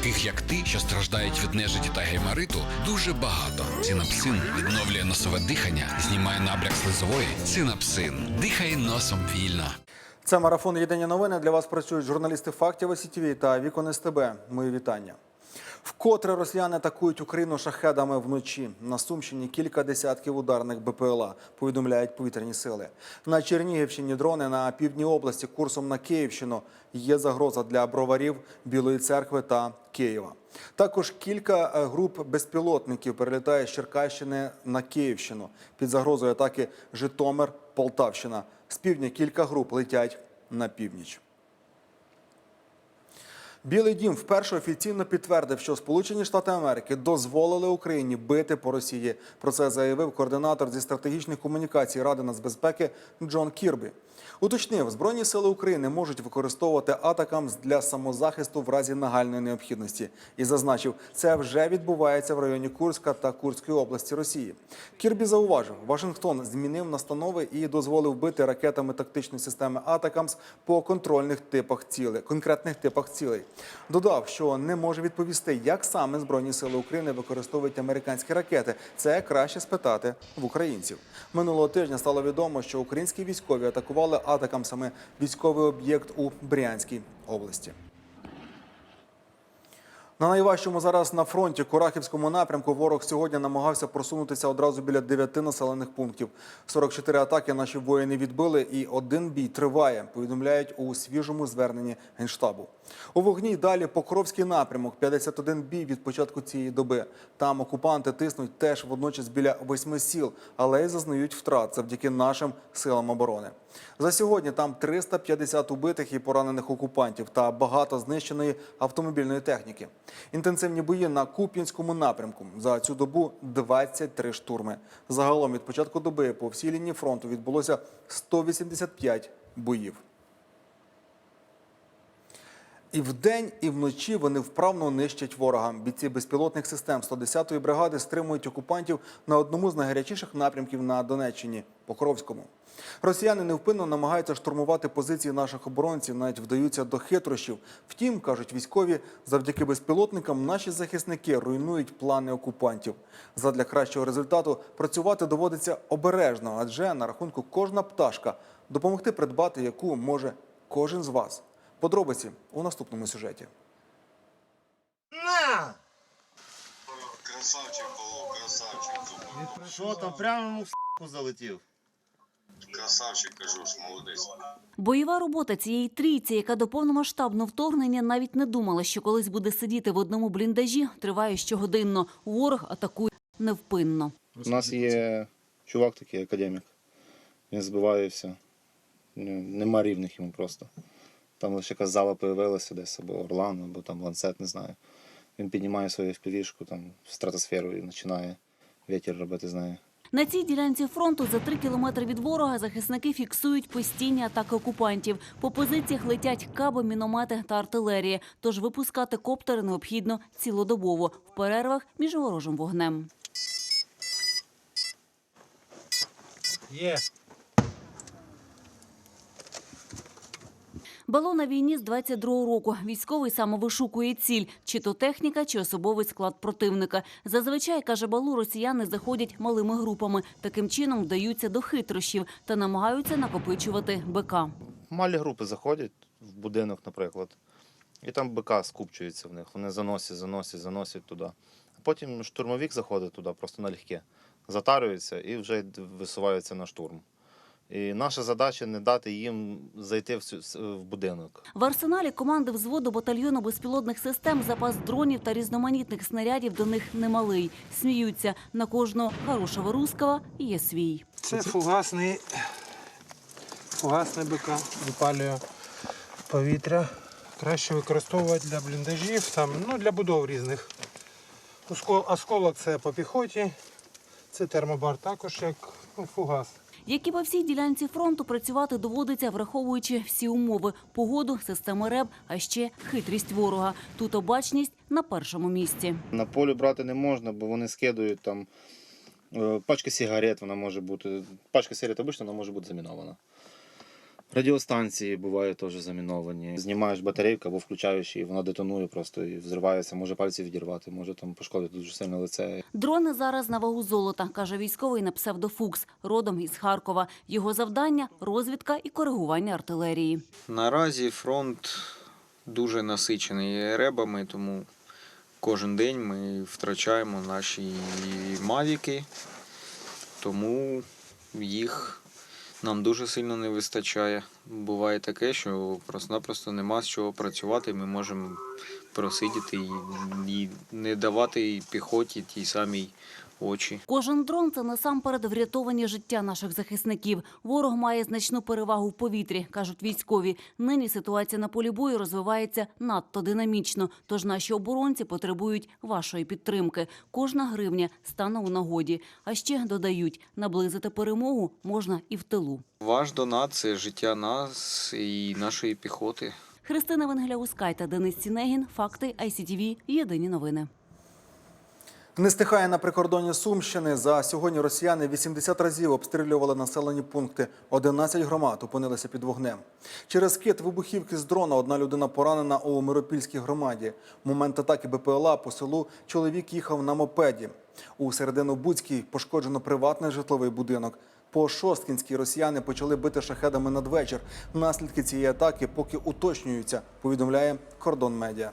таких як ти, що страждають від нежиті та геймариту, дуже багато. Цинапсин відновлює носове дихання, знімає набряк слизової. Цинапсин. дихає носом вільно. Це марафон Єдині новини. Для вас працюють журналісти фактів СІТВ та Вікон СТБ. Мої вітання. Вкотре росіяни атакують Україну шахедами вночі. На Сумщині кілька десятків ударних БПЛА, повідомляють повітряні сили. На Чернігівщині дрони на півдні області курсом на Київщину. Є загроза для броварів, Білої церкви та Києва. Також кілька е, груп безпілотників перелітає з Черкащини на Київщину. Під загрозою атаки Житомир, Полтавщина. З півдня кілька груп летять на північ. Білий дім вперше офіційно підтвердив, що Сполучені Штати Америки дозволили Україні бити по Росії. Про це заявив координатор зі стратегічних комунікацій Ради нацбезпеки Джон Кірбі. Уточнив, збройні сили України можуть використовувати атакам для самозахисту в разі нагальної необхідності і зазначив, це вже відбувається в районі Курська та Курської області Росії. Кірбі зауважив, Вашингтон змінив настанови і дозволив бити ракетами тактичної системи Атакамс по контрольних типах цілей, конкретних типах цілей. Додав, що не може відповісти, як саме збройні сили України використовують американські ракети. Це краще спитати в українців. Минулого тижня стало відомо, що українські військові атакували атакам саме військовий об'єкт у Брянській області. На найважчому зараз на фронті Курахівському напрямку ворог сьогодні намагався просунутися одразу біля дев'яти населених пунктів. 44 атаки наші воїни відбили, і один бій триває. Повідомляють у свіжому зверненні генштабу. У вогні далі Покровський напрямок. 51 бій від початку цієї доби. Там окупанти тиснуть теж водночас біля восьми сіл, але й зазнають втрат завдяки нашим силам оборони. За сьогодні там 350 убитих і поранених окупантів та багато знищеної автомобільної техніки. Інтенсивні бої на Куп'янському напрямку. За цю добу 23 штурми. Загалом від початку доби по всій лінії фронту відбулося 185 боїв. І вдень, і вночі вони вправно нищать ворога. Бійці безпілотних систем 110-ї бригади стримують окупантів на одному з найгарячіших напрямків на Донеччині Покровському. Росіяни невпинно намагаються штурмувати позиції наших оборонців, навіть вдаються до хитрощів. Втім, кажуть військові, завдяки безпілотникам наші захисники руйнують плани окупантів. Задля кращого результату працювати доводиться обережно, адже на рахунку кожна пташка допомогти придбати, яку може кожен з вас. Подробиці у наступному сюжеті. На! Красавчик Павло, красавчик. Що там прямо йому в с**ку залетів? Красавчик, кажу ж, молодець. Бойова робота цієї трійці, яка до повномасштабного вторгнення навіть не думала, що колись буде сидіти в одному бліндажі, триває щогодинно. Ворог атакує невпинно. У нас є чувак такий академік. Він збиває все. Нема рівних йому просто. Там лише якась зала появилася десь, або Орлан, або там ланцет, не знаю. Він піднімає свою впівішку там в стратосферу і починає вітер робити з нею. На цій ділянці фронту за три кілометри від ворога захисники фіксують постійні атаки окупантів. По позиціях летять каби, міномети та артилерія. Тож випускати коптери необхідно цілодобово в перервах між ворожим вогнем. Є. Балон на війні з 22-го року. Військовий самовишукує ціль, чи то техніка, чи особовий склад противника. Зазвичай, каже Балу, росіяни заходять малими групами. Таким чином вдаються до хитрощів та намагаються накопичувати БК. Малі групи заходять в будинок, наприклад, і там БК скупчується в них. Вони заносять, заносять, заносять туди. А потім штурмовик заходить туди просто налегке, затарюється і вже висуваються на штурм. І наша задача не дати їм зайти в, цю- в будинок. В арсеналі команди взводу батальйону безпілотних систем запас дронів та різноманітних снарядів до них немалий. Сміються на кожного хорошого руского є свій. Це фугасний, фугасний БК, випалює повітря. Краще використовувати для бліндажів, там, ну, для будов різних. Осколок це по піхоті, це термобар також як ну, фугас. Як і по всій ділянці фронту, працювати доводиться, враховуючи всі умови – погоду, системи РЕБ, а ще хитрість ворога. Тут обачність на першому місці. На полі брати не можна, бо вони скидують там е, пачка сигарет, вона може бути. Пачка сигарет обично вона може бути замінована. Радіостанції бувають теж заміновані. Знімаєш батарейку або включаєш її, вона детонує просто і взривається, може пальці відірвати, може там пошкодити дуже сильно лице. Дрони зараз на вагу золота, каже військовий на псевдофукс, родом із Харкова. Його завдання розвідка і коригування артилерії. Наразі фронт дуже насичений ребами, тому кожен день ми втрачаємо наші мавіки, тому їх нам дуже сильно не вистачає. Буває таке, що просто-напросто нема з чого працювати. Ми можемо просидіти і, не давати піхоті тій самій очі. Кожен дрон це насамперед врятовані життя наших захисників. Ворог має значну перевагу в повітрі, кажуть військові. Нині ситуація на полі бою розвивається надто динамічно. Тож наші оборонці потребують вашої підтримки. Кожна гривня стане у нагоді. А ще додають, наблизити перемогу можна і в тилу. Ваш донат це життя нас і нашої піхоти. Христина Венгеля-Ускай та Денис Сінегін. Факти ICTV. Єдині новини. Не стихає на прикордонні Сумщини. За сьогодні росіяни 80 разів обстрілювали населені пункти. 11 громад опинилися під вогнем. Через кит вибухівки з дрона одна людина поранена у Миропільській громаді. В момент атаки БПЛА по селу чоловік їхав на мопеді. У Середино-Буцькій пошкоджено приватний житловий будинок. По Шосткінській росіяни почали бити шахедами надвечір. Наслідки цієї атаки поки уточнюються, повідомляє Кордон Медіа.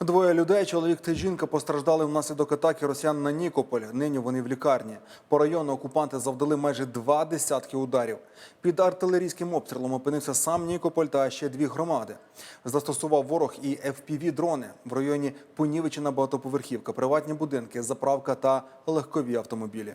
Двоє людей, чоловік та жінка, постраждали внаслідок атаки росіян на Нікополь. Нині вони в лікарні. По району окупанти завдали майже два десятки ударів. Під артилерійським обстрілом опинився сам Нікополь та ще дві громади. Застосував ворог і FPV-дрони в районі Понівичина багатоповерхівка, приватні будинки, заправка та легкові автомобілі.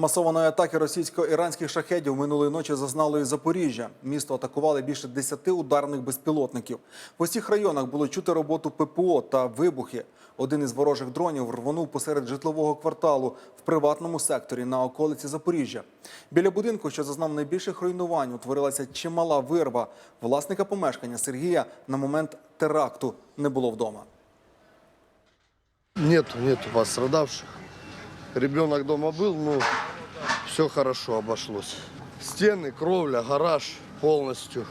Масованої атаки російсько-іранських шахедів минулої ночі зазнало і Запоріжжя. Місто атакували більше 10 ударних безпілотників. В усіх районах було чути роботу ППО та вибухи. Один із ворожих дронів рвонув посеред житлового кварталу в приватному секторі на околиці Запоріжжя. Біля будинку, що зазнав найбільших руйнувань, утворилася чимала вирва. Власника помешкання Сергія на момент теракту не було вдома. Нету, нету пострадавших. Ребенок дома был, но все хорошо обошлось. Стены, кровля, гараж полностью.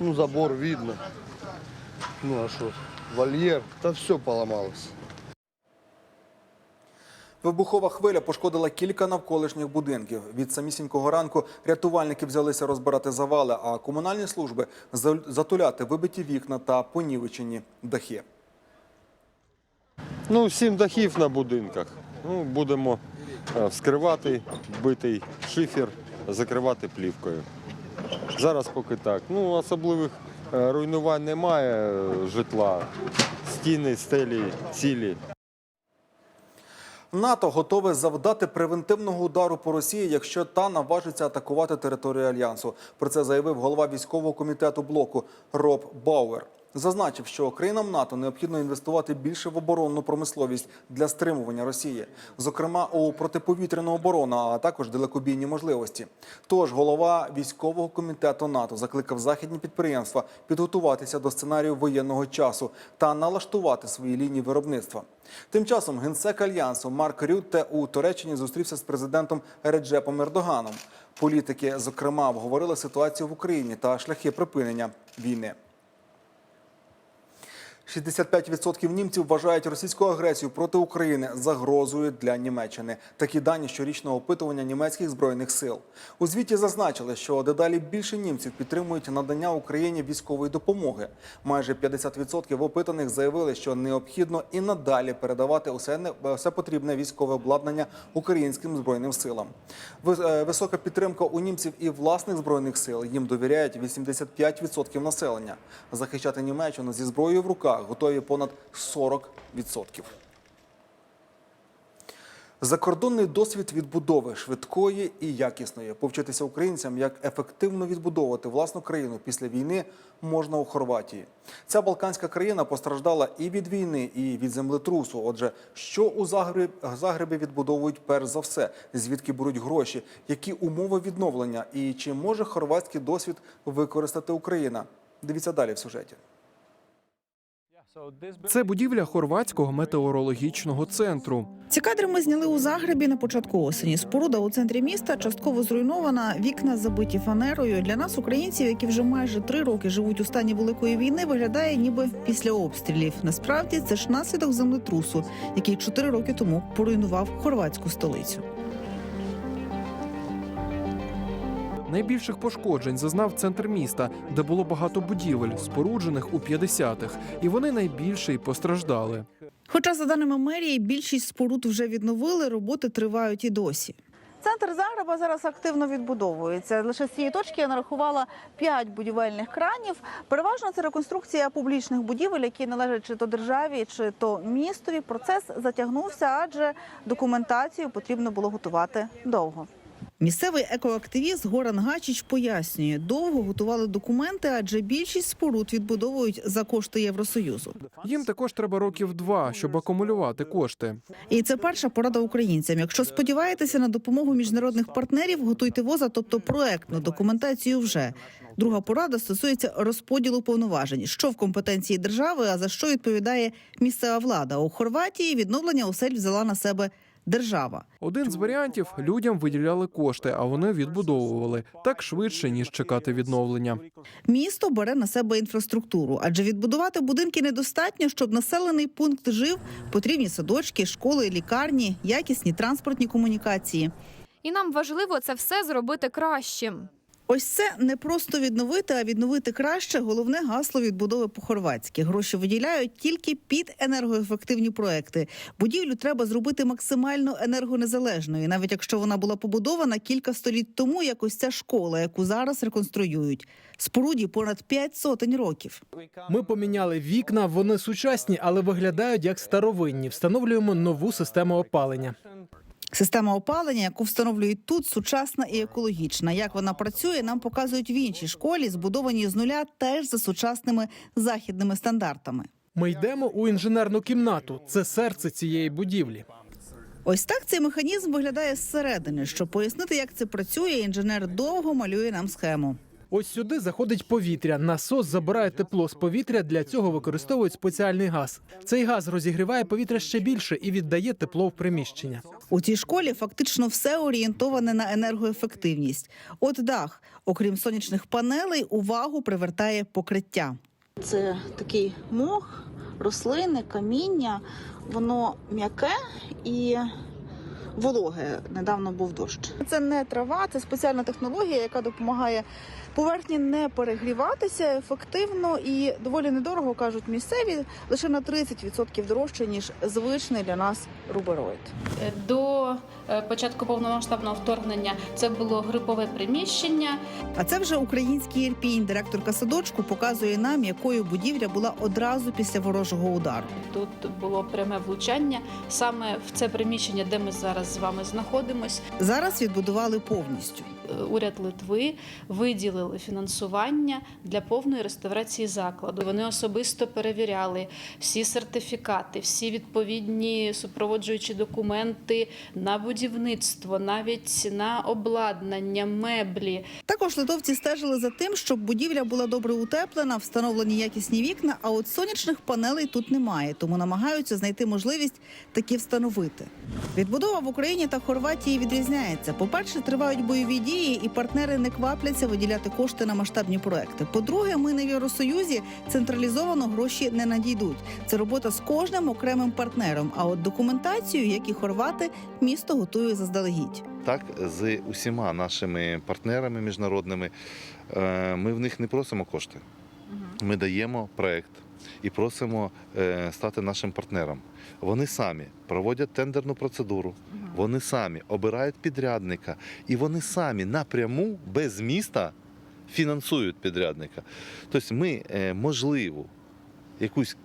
Ну, забор видно. Ну, а что, вольер, да все поломалось. Вибухова хвиля пошкодила кілька навколишніх будинків. Від самісінького ранку рятувальники взялися розбирати завали, а комунальні служби затуляти вибиті вікна та понівечені дахи. Ну, сім дахів на будинках. Ну, будемо е, вскривати битий шифер, закривати плівкою. Зараз поки так. Ну, особливих е, руйнувань немає е, житла. Стіни, стелі, цілі. НАТО готове завдати превентивного удару по Росії, якщо та наважиться атакувати територію альянсу. Про це заявив голова військового комітету блоку Роб Бауер. Зазначив, що країнам НАТО необхідно інвестувати більше в оборонну промисловість для стримування Росії, зокрема у протиповітряну оборону, а також далекобійні можливості. Тож голова військового комітету НАТО закликав західні підприємства підготуватися до сценарію воєнного часу та налаштувати свої лінії виробництва. Тим часом генсек альянсу Марк Рютте у Туреччині зустрівся з президентом Реджепом Ердоганом. Політики, зокрема, обговорили ситуацію в Україні та шляхи припинення війни. 65% німців вважають російську агресію проти України загрозою для Німеччини. Такі дані щорічного опитування німецьких збройних сил. У звіті зазначили, що дедалі більше німців підтримують надання Україні військової допомоги. Майже 50% опитаних заявили, що необхідно і надалі передавати усе, не- все потрібне військове обладнання українським збройним силам. Е, Висока підтримка у німців і власних збройних сил їм довіряють 85% населення. Захищати Німеччину зі зброєю в руках готові понад 40%. Закордонний досвід відбудови швидкої і якісної. Повчитися українцям, як ефективно відбудовувати власну країну після війни, можна у Хорватії. Ця балканська країна постраждала і від війни, і від землетрусу. Отже, що у Загребі, відбудовують перш за все, звідки беруть гроші, які умови відновлення, і чи може хорватський досвід використати Україна? Дивіться далі в сюжеті. Це будівля хорватського метеорологічного центру. Ці кадри ми зняли у Загребі на початку осені. Споруда у центрі міста частково зруйнована, вікна забиті фанерою. Для нас, українців, які вже майже три роки живуть у стані великої війни, виглядає ніби після обстрілів. Насправді це ж наслідок землетрусу, який чотири роки тому поруйнував хорватську столицю. Найбільших пошкоджень зазнав центр міста, де було багато будівель, споруджених у 50-х, і вони найбільше й постраждали. Хоча, за даними мерії, більшість споруд вже відновили, роботи тривають і досі. Центр Загреба зараз активно відбудовується. Лише з цієї точки я нарахувала п'ять будівельних кранів. Переважно це реконструкція публічних будівель, які належать чи то державі, чи то містові. Процес затягнувся, адже документацію потрібно було готувати довго. Місцевий екоактивіст Горан Гачіч пояснює, довго готували документи, адже більшість споруд відбудовують за кошти Євросоюзу. Їм також треба років два, щоб акумулювати кошти. І це перша порада українцям. Якщо сподіваєтеся на допомогу міжнародних партнерів, готуйте воза, тобто проектну документацію вже. Друга порада стосується розподілу повноважень, що в компетенції держави, а за що відповідає місцева влада. У Хорватії відновлення осель взяла на себе держава. Один з варіантів людям виділяли кошти, а вони відбудовували так швидше, ніж чекати відновлення. Місто бере на себе інфраструктуру, адже відбудувати будинки недостатньо, щоб населений пункт жив. Потрібні садочки, школи, лікарні, якісні транспортні комунікації. І нам важливо це все зробити кращим. Ось це не просто відновити, а відновити краще. Головне гасло відбудови по-хорватськи. Гроші виділяють тільки під енергоефективні проекти. Будівлю треба зробити максимально енергонезалежною, навіть якщо вона була побудована кілька століть тому, як ось ця школа, яку зараз реконструюють. Споруді понад п'ять сотень років. Ми поміняли вікна, вони сучасні, але виглядають як старовинні. Встановлюємо нову систему опалення. Система опалення, яку встановлюють тут, сучасна і екологічна. Як вона працює, нам показують в іншій школі, збудованій з нуля, теж за сучасними західними стандартами. Ми йдемо у інженерну кімнату. Це серце цієї будівлі. Ось так цей механізм виглядає зсередини. Щоб пояснити, як це працює, інженер довго малює нам схему. Ось сюди заходить повітря. Насос забирає тепло з повітря. Для цього використовують спеціальний газ. Цей газ розігріває повітря ще більше і віддає тепло в приміщення. У цій школі фактично все орієнтоване на енергоефективність. От дах, окрім сонячних панелей, увагу привертає покриття. Це такий мох, рослини, каміння. Воно м'яке і вологе. Недавно був дощ. Це не трава, це спеціальна технологія, яка допомагає поверхні не перегріватися ефективно і доволі недорого кажуть місцеві, лише на 30% дорожче ніж звичний для нас рубероїд. До е, початку повномасштабного вторгнення це було групове приміщення. А це вже український ірпінь. Директорка садочку показує нам, якою будівля була одразу після ворожого удару. Тут було пряме влучання саме в це приміщення, де ми зараз з вами знаходимось. Зараз відбудували повністю. Е, Уряд Литви виділили фінансування для повної реставрації закладу. Вони особисто перевіряли всі сертифікати, всі відповідні супроводжуючі документи на будівництво, навіть на обладнання, меблі. Також литовці стежили за тим, щоб будівля була добре утеплена, встановлені якісні вікна. А от сонячних панелей тут немає, тому намагаються знайти можливість такі встановити. Відбудова в Україні та Хорватії відрізняється. По-перше, тривають бойові дії, і партнери не квапляться виділяти кошти на масштабні проекти. По-друге, ми не в Євросоюзі централізовано гроші не надійдуть. Це робота з кожним окремим партнером. А от документацію, як і хорвати, місто готує заздалегідь. Так, з усіма нашими партнерами міжнародними е, ми в них не просимо кошти. Ми даємо проект і просимо е, стати нашим партнером. Вони самі проводять тендерну процедуру, вони самі обирають підрядника, і вони самі напряму без міста фінансують підрядника. Тобто ми можливо можливу якусь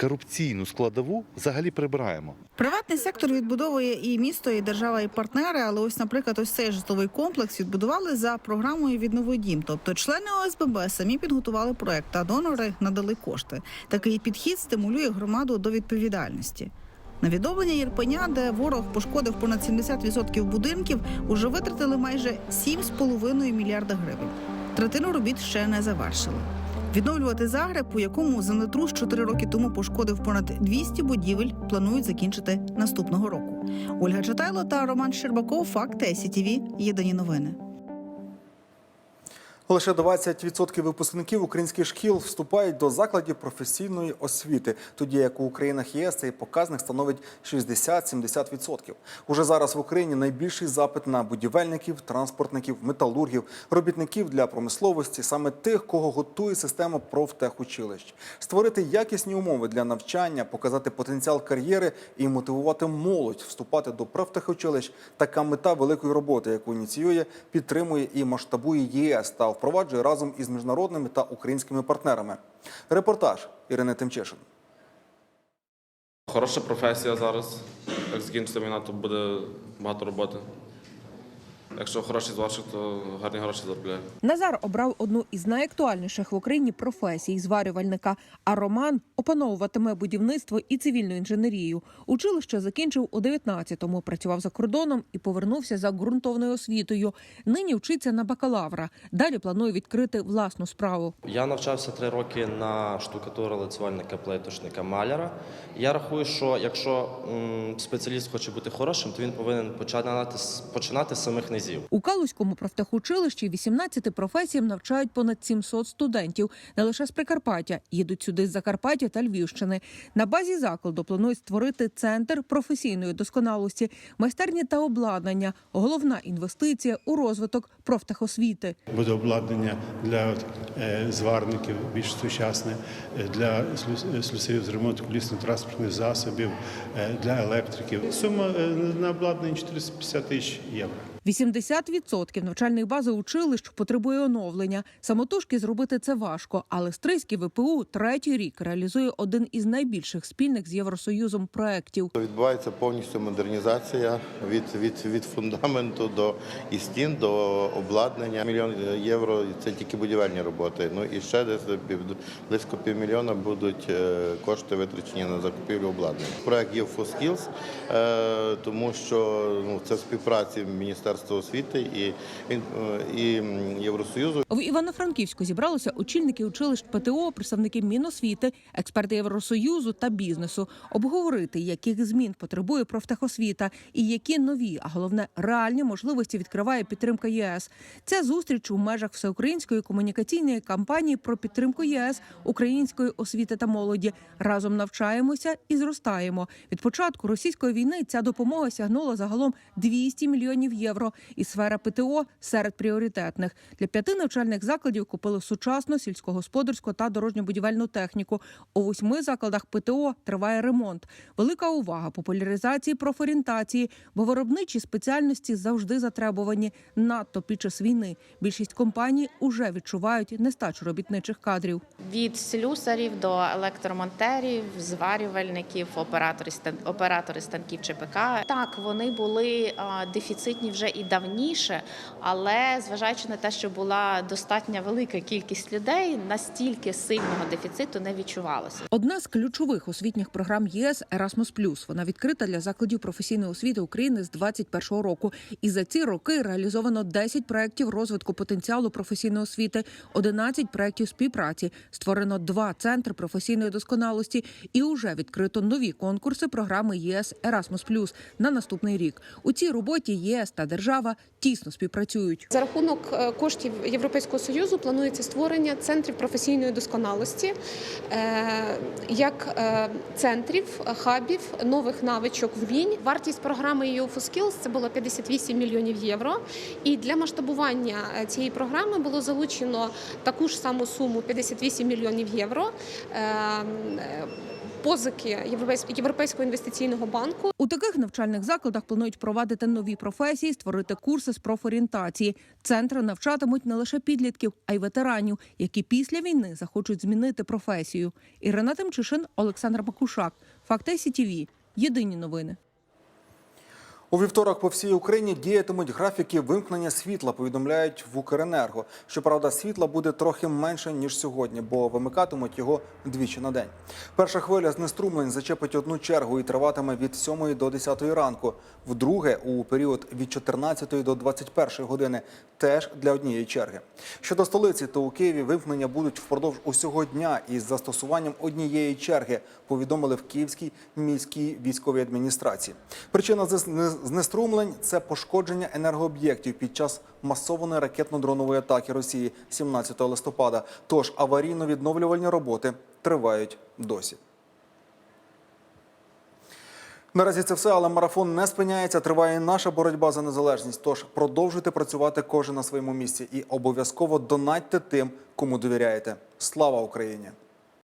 корупційну складову взагалі прибираємо. Приватний сектор відбудовує і місто, і держава, і партнери. Але ось, наприклад, ось цей житловий комплекс відбудували за програмою «Віднови дім». Тобто члени ОСББ самі підготували проект, а донори надали кошти. Такий підхід стимулює громаду до відповідальності. На відновлення Єрпеня, де ворог пошкодив понад 70% будинків, уже витратили майже 7,5 мільярда гривень. Третину робіт ще не завершили. Відновлювати Загреб, у якому землетрус 4 роки тому пошкодив понад 200 будівель, планують закінчити наступного року. Ольга Чатайло та Роман Щербаков. Факти СІТІВІ. Єдині новини. Лише 20% випускників українських шкіл вступають до закладів професійної освіти, тоді як у країнах ЄС цей показник становить 60-70%. Уже зараз в Україні найбільший запит на будівельників, транспортників, металургів, робітників для промисловості, саме тих, кого готує система профтехучилищ. Створити якісні умови для навчання, показати потенціал кар'єри і мотивувати молодь вступати до профтехучилищ – така мета великої роботи, яку ініціює, підтримує і масштабує ЄС та впроваджує разом із міжнародними та українськими партнерами. Репортаж Ірини Тимчишин. Хороша професія зараз. Як закінчиться війна, то буде багато роботи. Якщо хороший зварщик, то гарні гроші заробляє. Назар обрав одну із найактуальніших в Україні професій зварювальника. А Роман опановуватиме будівництво і цивільну інженерію. Училище закінчив у 19-му, працював за кордоном і повернувся за ґрунтовною освітою. Нині вчиться на бакалавра. Далі планує відкрити власну справу. Я навчався три роки на штукатура, лицювальника, плиточника, маляра. Я рахую, що якщо м, спеціаліст хоче бути хорошим, то він повинен починати, починати з самих низів. У Калузькому профтехучилищі 18 професіям навчають понад 700 студентів. Не лише з Прикарпаття їдуть сюди з Закарпаття та Львівщини. На базі закладу планують створити центр професійної досконалості, майстерні та обладнання. Головна інвестиція у розвиток профтехосвіти. Буде обладнання для е, зварників більш сучасне, е, для слюс- слюсарів з ремонту колісно-транспортних засобів, е, для електриків. Сума е, на обладнання 450 тисяч євро. 80% навчальних бази училищ потребує оновлення. Самотужки зробити це важко, але Стрийський ВПУ третій рік реалізує один із найбільших спільних з Євросоюзом проєктів. Відбувається повністю модернізація від, від, від фундаменту до і стін до обладнання. Мільйон євро це тільки будівельні роботи. Ну і ще десь близько півмільйона будуть е, кошти витрачені на закупівлю обладнання. Проект є Skills, е, тому що ну, це співпраці Міністерства освіти і, е, і Євросоюзу. В Івано-Франківську зібралися очільники училищ ПТО, представники Міносвіти, експерти Євросоюзу та бізнесу обговорити, яких змін потребує профтехосвіта і які нові, а головне реальні можливості відкриває підтримка ЄС. Ця зустріч у межах всеукраїнської комунікаційної кампанії про підтримку ЄС української освіти та молоді. Разом навчаємося і зростаємо. Від початку російської війни ця допомога сягнула загалом 200 мільйонів євро. І сфера ПТО серед пріоритетних для п'яти навчальних закладів купили сучасну сільськогосподарську та дорожньо-будівельну техніку. У восьми закладах ПТО триває ремонт. Велика увага популяризації профорієнтації, бо виробничі спеціальності завжди затребувані надто під час війни. Більшість компаній уже відчувають нестачу робітничих кадрів. від слюсарів до електромонтерів, зварювальників, операторів стан- станків ЧПК. Так, вони були дефіцитні вже і давніше, але зважаючи на те, що була достатня велика кількість людей, настільки сильного дефіциту не відчувалося. Одна з ключових освітніх програм ЄС Erasmus+. Вона відкрита для закладів професійної освіти України з 2021 року. І за ці роки реалізовано 10 проєктів розвитку потенціалу професійної освіти, 11 проєктів співпраці, створено два центри професійної досконалості і уже відкрито нові конкурси програми ЄС Erasmus+, на наступний рік. У цій роботі ЄС та держава тісно співпрацюють. За рахунок е, коштів Європейського союзу планується створення центрів професійної досконалості, е, як е, центрів, хабів, нових навичок, вмінь. Вартість програми EU for Skills – це було 58 мільйонів євро. І для масштабування цієї програми було залучено таку ж саму суму 58 мільйонів євро. Позики Європейсь- Європейського інвестиційного банку У таких навчальних закладах планують провадити нові професії, створити курси з профорієнтації. Центри навчатимуть не лише підлітків, а й ветеранів, які після війни захочуть змінити професію. Ірина Тимчишин, Олександр Бакушак. Факти СІТІВІ. Єдині новини. У вівторок по всій Україні діятимуть графіки вимкнення світла, повідомляють в Укренерго. Щоправда, світла буде трохи менше ніж сьогодні, бо вимикатимуть його двічі на день. Перша хвиля знеструмлень зачепить одну чергу і триватиме від 7 до 10 ранку. Вдруге, у період від 14 до 21 години, теж для однієї черги. Щодо столиці, то у Києві вимкнення будуть впродовж усього дня із застосуванням однієї черги. Повідомили в Київській міській військовій адміністрації. Причина знеструмлень це пошкодження енергооб'єктів під час масованої ракетно-дронової атаки Росії 17 листопада. Тож аварійно-відновлювальні роботи тривають досі. Наразі це все, але марафон не спиняється. Триває наша боротьба за незалежність. Тож продовжуйте працювати кожен на своєму місці і обов'язково донатьте тим, кому довіряєте. Слава Україні!